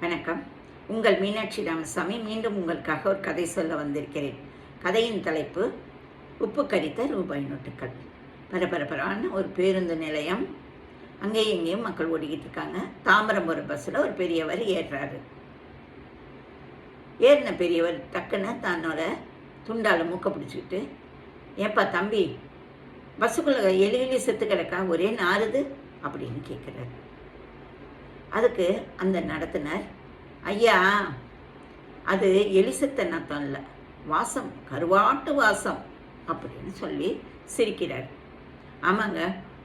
வணக்கம். உங்கள் மீனாட்சி ராமசாமி மீண்டும் உங்களுக்காக ஒரு கதை சொல்ல வந்திருக்கிறேன். கதையின் தலைப்பு உப்பு கரித்த ரூபாய் நோட்டுகள் பரபரப்பரான ஒரு பேருந்து நிலையம். அங்கேயும் இங்கேயும் மக்கள் ஓடிக்கிட்டு இருக்காங்க. தாம்பரம் ஒரு பஸ்ஸில் ஒரு பெரியவர் ஏறுறாரு. ஏறின பெரியவர் டக்குன்னு தன்னோட துண்டால் மூக்க பிடிச்சிக்கிட்டு ஏப்பா தம்பி பஸ்ஸுக்குள்ளே எலி எலி செத்து கிடக்கா? ஒரே நாறுது? அப்படின்னு கேட்குறாரு அதுக்கு அந்த நடத்தினர் ஐயா அது எலிசத்த நத்தம் இல்லை வாசம் கருவாட்டு வாசம் அப்படின்னு சொல்லி சிரிக்கிறார். ஆமாங்க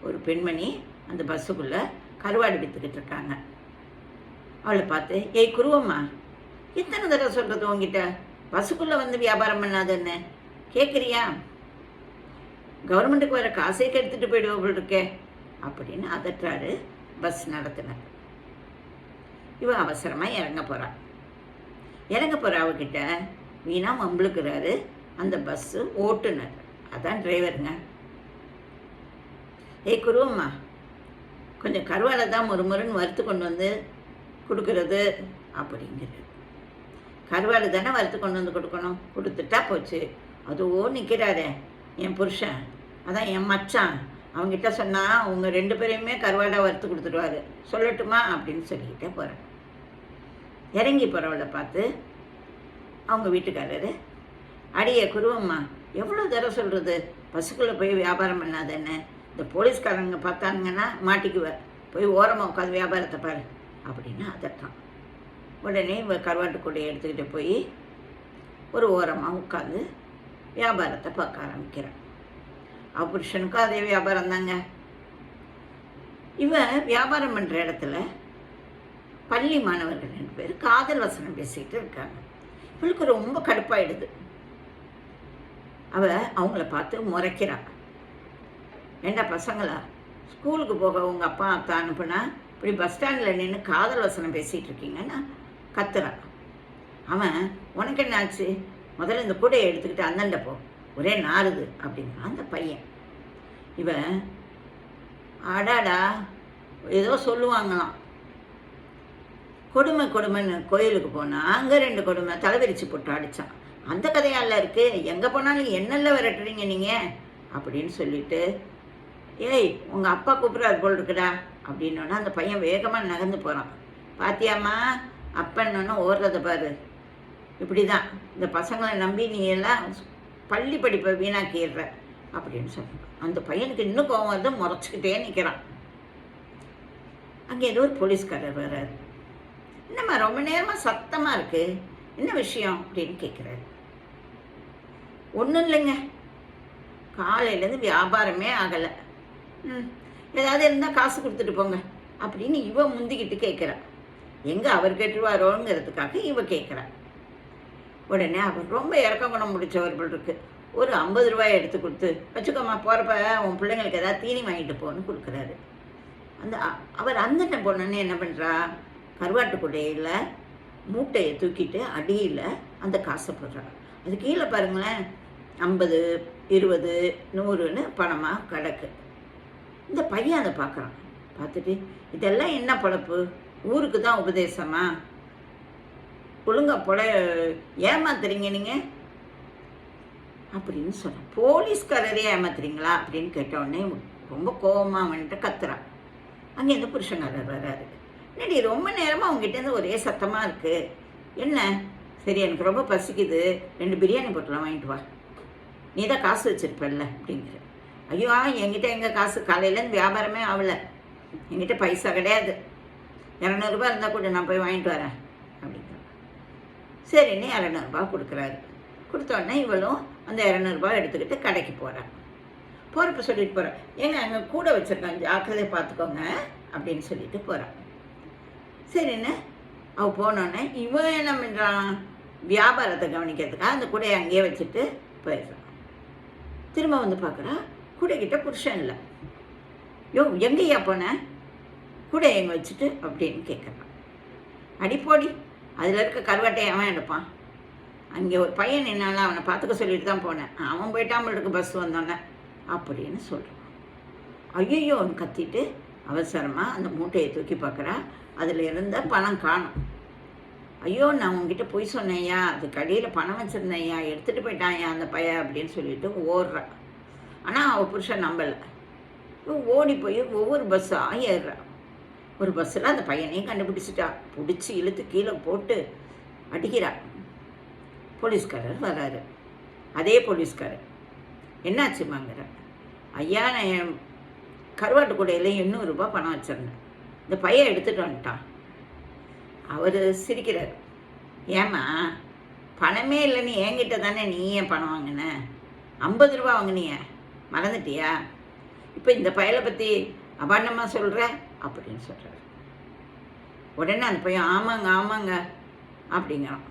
ஒரு பெண்மணி அந்த பஸ்ஸுக்குள்ளே கருவாடு விற்றுக்கிட்டு இருக்காங்க. அவளை பார்த்து ஏய் குருவம்மா எத்தனை தடவை சொல்கிறது உங்ககிட்ட பஸ்ஸுக்குள்ளே வந்து வியாபாரம் பண்ணாதுன்னு கேட்குறியா கவர்மெண்ட்டுக்கு வர காசே கெடுத்துட்டு போயிடுவோம் இருக்கே அப்படின்னு அதட்டுறாரு பஸ் நடத்தினார். இவன் அவசரமாக இறங்க போகிறா இறங்க போகிற அவகிட்ட வீணா மம்பளுக்குறாரு அந்த பஸ்ஸு ஓட்டுனர். அதான் டிரைவருங்க ஏய் குருவம்மா. கொஞ்சம் கருவாடை தான் முறுமுறுன்னு வறுத்து கொண்டு வந்து கொடுக்கறது அப்படிங்கிறது கருவாடு தானே வறுத்து கொண்டு வந்து கொடுக்கணும்? கொடுத்துட்டா போச்சு. அதுவோ நிற்கிறாரே என் புருஷன். அதான் என் மச்சான். அவங்ககிட்ட சொன்னால் அவங்க ரெண்டு பேரையுமே கருவாடாக வறுத்து கொடுத்துருவாரு சொல்லட்டுமா? அப்படின்னு சொல்லிக்கிட்டே போகிறேன் இறங்கி போகிறவளை பார்த்து அவங்க வீட்டுக்காரரு அடியே குருவம்மா எவ்வளோ தடவை சொல்கிறது பஸ்ஸுக்குள்ளே போய் வியாபாரம் பண்ணாதேன்னு இந்த போலீஸ்காரங்க பார்த்தாங்கன்னா மாட்டிக்குவார். போய் ஓரமாக உட்காந்து வியாபாரத்தை பாரு அப்படின்னு அதட்டான். உடனே இவ கருவாட்டு கூடையை எடுத்துக்கிட்டு போய் ஒரு ஓரமாக உட்காந்து வியாபாரத்தை பார்க்க ஆரம்பிக்கிறான். அவ புருஷனுக்கும் அதே வியாபாரம் தாங்க இவன் வியாபாரம் பண்ணுற இடத்துல பள்ளி மாணவர்கள் ரெண்டு பேர் காதல் வசனம் பேசிகிட்டு இருக்காங்க. இவளுக்கு ரொம்ப கடுப்பாயிடுது. அவ அவங்கள பார்த்து முறைக்கிறா. ஏண்டா பசங்களா? ஸ்கூலுக்கு போக உங்க அப்பா அத்தா அனுப்புனா இப்படி பஸ் ஸ்டாண்டில் நின்று காதல் வசனம் பேசிகிட்டு இருக்கீங்கன்னா கத்துறான் அவன் உனக்கு என்ன ஆச்சு? முதல்ல இந்த கூடையை எடுத்துக்கிட்டு அந்தாண்ட போ. ஒரே நாறுது அப்படின்னா அந்த பையன். இவன் அடாடா ஏதோ சொல்லுவாங்களாம். கொடுமை கொடுமைன்னு கோயிலுக்கு போனால் அங்கே ரெண்டு கொடுமை தலைவிரிச்சு போட்டு அடித்தான் அந்த கதையால இருக்கு. எங்கே போனாலும் என்னெல்லாம் விரட்டுறீங்க நீங்கள் அப்படின்னு சொல்லிட்டு ஏய் உங்கள் அப்பா கூப்பிட்றாரு போல் இருக்குடா அப்படின்னோன்னா அந்த பையன் வேகமாக நகர்ந்து போகிறான் பாத்தியாம்மா அப்பன்னொன்னு ஓடுறத பாரு. இப்படி தான் இந்த பசங்களை நம்பி நீ எல்லாம் பள்ளி படிப்பை வீணாக்கிடுற அப்படின்னு சொன்னான். அந்த பையனுக்கு இன்னும் கோவம் வந்து முறைச்சிக்கிட்டே நிற்கிறான் அங்கே ஏதோ ஒரு போலீஸ்காரர் வர்றாரு. என்னம்மா ரொம்ப நேரமாக சத்தமாக இருக்கு? என்ன விஷயம் அப்படின்னு கேட்குறாரு ஒன்றும் இல்லைங்க. காலையிலேருந்து வியாபாரமே ஆகலை. ம் ஏதாவது இருந்தால் காசு கொடுத்துட்டு போங்க அப்படின்னு இவ முந்திக்கிட்டு கேட்குறா எங்கே அவர் கேட்டுருவாரோங்கிறதுக்காக இவ கேட்குறா உடனே அவர் ரொம்ப இறக்க குணம் முடிச்சவர் இருக்கு. ஒரு ஐம்பது ரூபாய் எடுத்து கொடுத்து வச்சுக்கோமா போகிறப்ப உன் பிள்ளைங்களுக்கு ஏதாவது தீனி வாங்கிட்டு போன்னு கொடுக்குறாரு. அந்த அவர் அந்த போனோன்னே என்ன பண்ணுறா கருவாட்டுக்குடையில் மூட்டையை தூக்கிட்டு அடியில் அந்த காசை போடுறாங்க அது கீழே பாருங்களேன் ஐம்பது இருபது நூறுன்னு பணமாக கிடக்கு இந்த பையன் அதை பார்க்குறான். பார்த்துட்டு இதெல்லாம் என்ன பொழப்பு? ஊருக்கு தான் உபதேசமா? ஒழுங்கா பொல ஏமாத்துறீங்க நீங்கள் அப்படின்னு சொல்கிறேன் போலீஸ்காரரே ஏமாத்துறீங்களா? அப்படின்னு கேட்டவுடனே ரொம்ப கோபமாக அவன்கிட்ட கத்துறான். அங்கே இந்த புருஷங்காரர் வர்றாரு. என்னடி ரொம்ப நேரமாக உங்ககிட்டேருந்து ஒரே சத்தமாக இருக்கு. என்ன? சரி எனக்கு ரொம்ப பசிக்குது. ரெண்டு பிரியாணி பொட்டலாம் வாங்கிட்டு வா. நீ தான் காசு வச்சிருப்பல்ல அப்படிங்கிற. ஐயோ என்கிட்ட எங்கள் காசு? காலையிலேருந்து வியாபாரமே ஆகலை என்கிட்ட பைசா கிடையாது. இரநூறுபா இருந்தால் கூட நான் போய் வாங்கிட்டு வரேன் அப்படிங்கிற. சரின்னு இரநூறுபா கொடுக்குறாரு. கொடுத்தோடனே இவளும் அந்த இரநூறுபா எடுத்துக்கிட்டு கடைக்கு போகிறான் போகிறப்ப சொல்லிட்டு போகிறேன் ஏங்க அங்கே கூட வச்சுருக்காங்க ஜாக்கிரதையை பார்த்துக்கோங்க அப்படின்னு சொல்லிட்டு போகிறான் சரின்னு அவள் போனோடனே இவன் என்ன பண்ணுறான் வியாபாரத்தை கவனிக்கிறதுக்காக அந்த கூடையை அங்கேயே வச்சுட்டு போயிடுறான். திரும்ப வந்து பார்க்குறா கூடைக்கிட்ட புருஷன் இல்லை. யோ எங்கேயா போன? குடை எங்கே வச்சுட்டு அப்படின்னு கேட்குறான் அடிப்போடி அதில் இருக்க கருவாட்டையை அவன் எடுப்பான். அங்கே ஒரு பையன் என்னால் அவனை பார்த்துக்க சொல்லிட்டு தான் போனேன். அவன் போயிட்டாமல் இருக்கு பஸ் வந்தோன்னே அப்படின்னு சொல்கிறான் ஐயோன்னு கத்திட்டு அவசரமாக அந்த மூட்டையை தூக்கி பார்க்குறா. அதில் இருந்த பணம் காணும். ஐயோ நான் உங்ககிட்ட பொய் சொன்னேயா அது கடையில் பணம் வச்சுருந்தேயா எடுத்துகிட்டு போயிட்டாயா அந்த பையன் அப்படின்னு சொல்லிட்டு ஓடுறா. ஆனால் அவள் புருஷன் நம்பலை. ஓடி போய் ஒவ்வொரு பஸ்ஸாக ஏறுறான் ஒரு பஸ்ஸில் அந்த பையனையும் கண்டுபிடிச்சிட்டா. பிடிச்சி இழுத்து கீழே போட்டு அடிக்கிறா. போலீஸ்காரர் வராரு அதே போலீஸ்காரர். என்னாச்சுமாங்கிற. ஐயா நான் என் கருவாட்டு கூடையில் எண்ணூறுரூபா பணம் வச்சுருந்தேன். இந்த பையன் எடுத்துகிட்டு வந்துட்டான். அவர் சிரிக்கிறார். ஏம்மா பணமே இல்லைன்னு என்கிட்ட தானே நீ ஏன் பணம் வாங்கின? ஐம்பது ரூபா வாங்கினிய. மறந்துட்டியா? இப்போ இந்த பயலை பற்றி அபாண்டமாக சொல்கிற அப்படின்னு சொல்கிறார் உடனே அந்த பையன் ஆமாங்க ஆமாங்க அப்படிங்கிறான்.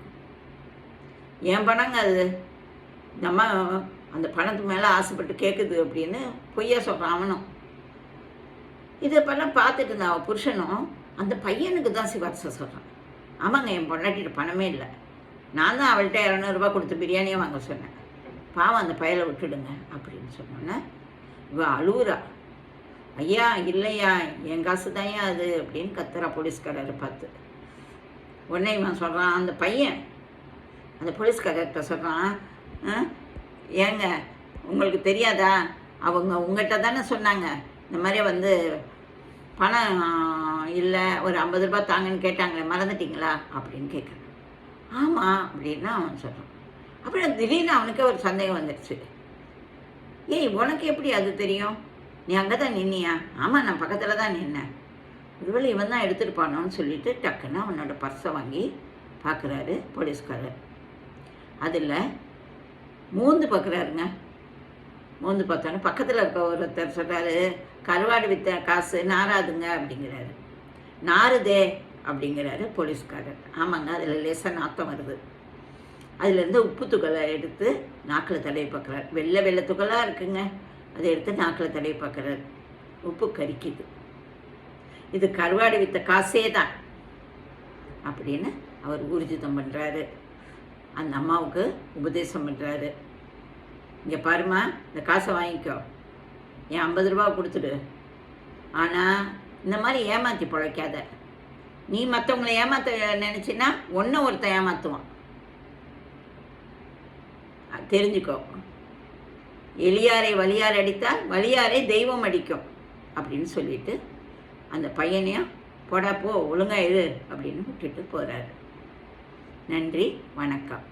என் பணங்க அது? இந்த அம்மா அந்த பணத்து மேலே ஆசைப்பட்டு கேட்குது அப்படின்னு பொய்யா சொல்கிறான் அவனும். இதை பார்த்துட்டு இருந்த அவன் புருஷனும் அந்த பையனுக்கு தான் சிவாட்சை சொல்கிறான் ஆமாங்க என் பொண்டாட்டிட்டு பணமே இல்லை. நான் தான் அவள்கிட்ட இரநூறுபா கொடுத்து பிரியாணியே வாங்க சொன்னேன். பாவம் அந்த பயலை விட்டுடுங்க அப்படின்னு சொன்னோன்னே இவள் அழுவுறா. ஐயா இல்லையா என் காசு தான்யா அது அப்படின்னு கத்துறா போலீஸ்காரரை பார்த்து. உடனே இவன் சொல்கிறான் அந்த பையன் அந்த போலீஸ்காரர்கிட்ட சொல்கிறான் ஏங்க உங்களுக்கு தெரியாதா? அவங்க உங்கள்கிட்ட தானே சொன்னாங்க. இந்த மாதிரி வந்து பணம் இல்லை ஒரு ஐம்பது ரூபா தாங்கன்னு கேட்டாங்களே மறந்துட்டீங்களா? அப்படின்னு கேட்குறான். ஆமாம் அப்படின்னா அவன் சொல்கிறான் அப்புறம் திடீர்னு அவனுக்கே ஒரு சந்தேகம் வந்துடுச்சு ஏய் உனக்கு எப்படி அது தெரியும்? நீ அங்கே தான் நின்னியா? ஆமாம் நான் பக்கத்தில் தான் நின்னேன். ஒருவேளை இவன் தான் எடுத்துருப்பானோன்னு சொல்லிட்டு டக்குன்னு அவனோட பர்ஸை வாங்கி பார்க்குறாரு போலீஸ்காரர். அதில் மூந்து பார்க்குறாருங்க மூந்து பார்த்தோன்னே பக்கத்தில் இருக்க ஒருத்தர் சொல்கிறாரு கருவாடு வித்த காசு நாராதுங்க அப்படிங்கிறாரு. நாறுதே அப்படிங்கிறாரு போலீஸ்காரர். ஆமாங்க அதில் லேசாக நாத்தம் வருது. அதுலேருந்து உப்பு துகளை எடுத்து நாக்கில் தடவி பார்க்குறாரு. வெள்ளை வெள்ளை துகளாக இருக்குங்க. அதை எடுத்து நாக்கில் தடவி பார்க்குறாரு. உப்பு கரிக்குது. இது கருவாடு வித்த காசே தான் அப்படின்னு அவர் ஊர்ஜிதம் பண்ணுறாரு அந்த அம்மாவுக்கு உபதேசம் பண்ணுறாரு இங்கே பாருமா இந்த காசை வாங்கிக்கோ. என் ஐம்பது ரூபா கொடுத்துடு. ஆனால் இந்த மாதிரி ஏமாற்றி பிழைக்காத. நீ மற்றவங்களை ஏமாற்ற நினச்சின்னா ஒன்று ஒருத்தன் ஏமாற்றுவான் தெரிஞ்சுக்கோ. எளியாரை வலியார் அடித்தால் வலியாரை தெய்வம் அடிக்கும் அப்படின்னு சொல்லிட்டு அந்த பையனையும் போடா போ ஒழுங்கா இரு அப்படின்னு விட்டுட்டு போகிறாரு நன்றி வணக்கம்.